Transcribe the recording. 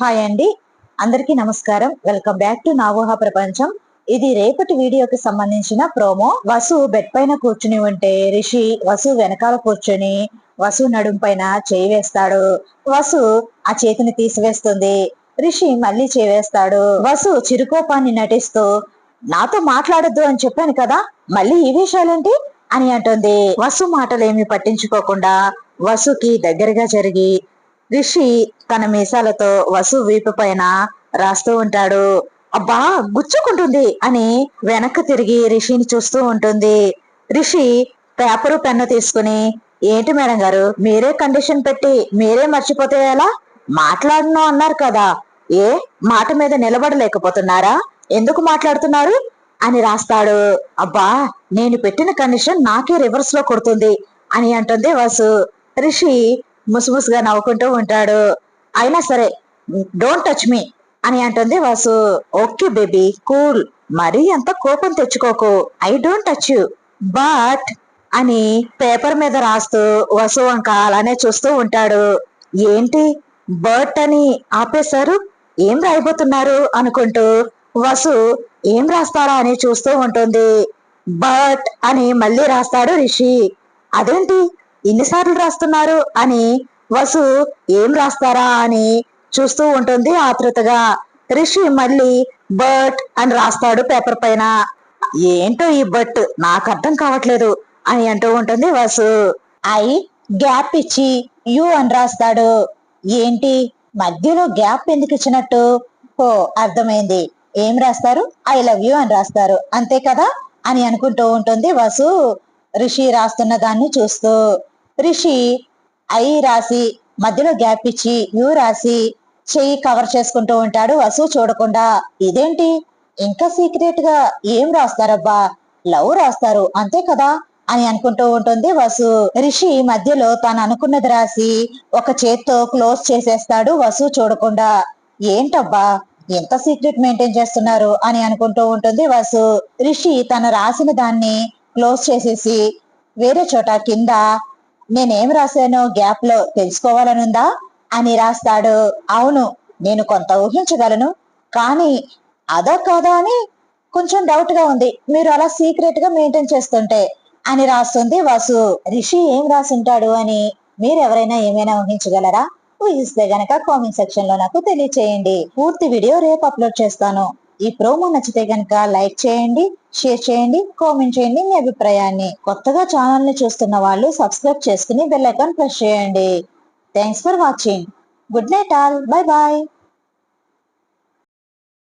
Hi అండి. అందరికీ నమస్కారం. వెల్కమ్ బ్యాక్ టు నావోహ ప్రపంచం. ఇది రేపటి వీడియోకి సంబంధించిన ప్రోమో. వసు బెడ్ పైన కూర్చుని ఉంటే రిషి వసు వెనకాల కూర్చుని వసు నడుం పైన చేయి వేస్తాడు. వసు ఆ చేతిని తీసివేస్తుంది. రిషి మళ్ళీ చేయి వేస్తాడు. వసు చిరుకోపాన్ని నటిస్తూ నాతో మాట్లాడొద్దు అని చెప్పాను కదా మళ్ళీ ఈ విషయాలేంటి? అని అంటుంది. వసు మాటలేమి పట్టించుకోకుండా వసుకి దగ్గరగా జరిగి రిషి తన మీసాలతో వసు వీపు పైన రాస్తూ ఉంటాడు. అబ్బా గుచ్చుకుంటుంది అని వెనక్కి తిరిగి రిషిని చూస్తూ ఉంటుంది. రిషి పేపరు పెన్ను తీసుకుని ఏంటి మేడం గారు మీరే కండిషన్ పెట్టి మీరే మర్చిపోతే ఎలా? మాట్లాడను అన్నారు కదా. ఏ మాట మీద నిలబడలేకపోతున్నారా? ఎందుకు మాట్లాడుతున్నారు? అని రాస్తాడు. అబ్బా నేను పెట్టిన కండిషన్ నాకే రివర్స్లో కొడుతుంది అని అంటుంది వసు. రిషి ముసుముసుగా నవ్వుకుంటూ ఉంటాడు. అయినా సరే డోంట్ టచ్ మీ అని అంటుంది వాసు. ఓకే బేబీ కూల్ మరీ అంత కోపం తెచ్చుకోకు. I don't touch you but అని పేపర్ మీద రాస్తూ వసు వంక అలానే చూస్తూ ఉంటాడు. ఏంటి? బర్ట్ అని ఆపేశారు? ఏం రాయబోతున్నారు? అనుకుంటూ వసు ఏం రాస్తారా? అని చూస్తూ ఉంటుంది. బట్ అని మళ్ళీ రాస్తాడు రిషి. అదేంటి? ఇన్నిసార్లు రాస్తున్నారు అని వసు ఏం రాస్తారా అని చూస్తూ ఉంటుంది ఆతృతగా రిషి మళ్ళీ బర్ట్ అని రాస్తాడు పేపర్ పైన. ఏంటో ఈ బట్ నాకు అర్థం కావట్లేదు అని అంటూ ఉంటుంది వసు. ఐ గ్యాప్ ఇచ్చి యు అని రాస్తాడు. ఏంటి? మధ్యలో గ్యాప్ ఎందుకు ఇచ్చినట్టు? ఓ అర్థమైంది. ఏం రాస్తారు? ఐ లవ్ యూ అని రాస్తారు. అంతే కదా? అని అనుకుంటూ ఉంటుంది వసు. రిషి రాస్తున్న దాన్ని చూస్తూ. రిషి ఐ రాసి మధ్యలో గ్యాప్ ఇచ్చి యు రాసి చెయ్యి కవర్ చేసుకుంటూ ఉంటాడు వసు చూడకుండా. ఇదేంటి? ఇంకా సీక్రెట్గా ఏం రాస్తారబ్బా? లవ్ రాస్తారు అంతే కదా? అని అనుకుంటూ ఉంటుంది వసు. రిషి మధ్యలో తాను అనుకున్నది రాసి ఒక చేత్తో క్లోజ్ చేసేస్తాడు వసు చూడకుండా. ఏంటబ్బా? ఎంత సీక్రెట్ మెయింటైన్ చేస్తున్నారు? అని అనుకుంటూ ఉంటుంది వసు. రిషి తను రాసిన దాన్ని క్లోజ్ చేసేసి వేరే చోట కింద నేనేం రాశానో గ్యాప్లో తెలుసుకోవాలనుందా? అని రాస్తాడు. అవును నేను కొంత ఊహించగలను. కానీ అదో కాదా అని కొంచెం డౌట్గా ఉంది. మీరు అలా సీక్రెట్గా మెయింటైన్ చేస్తుంటే అని రాస్తుంది వాసు. రిషి ఏం రాసింటాడు అని మీరు ఎవరైనా ఏమైనా ఊహించగలరా? ఊహిస్తే గనక కామెంట్ సెక్షన్లో నాకు తెలియచేయండి. పూర్తి వీడియో రేపు అప్లోడ్ చేస్తాను. ఈ ప్రోమో నచ్చితే గనక లైక్ చేయండి షేర్ చేయండి కామెంట్ చేయండి మీ అభిప్రాయాన్ని. కొత్తగా ఛానల్ని చూస్తున్న వాళ్ళు సబ్స్క్రైబ్ చేసుకుని బెల్ ఐకాన్ ప్రెస్ చేయండి. Thanks for watching good night all bye bye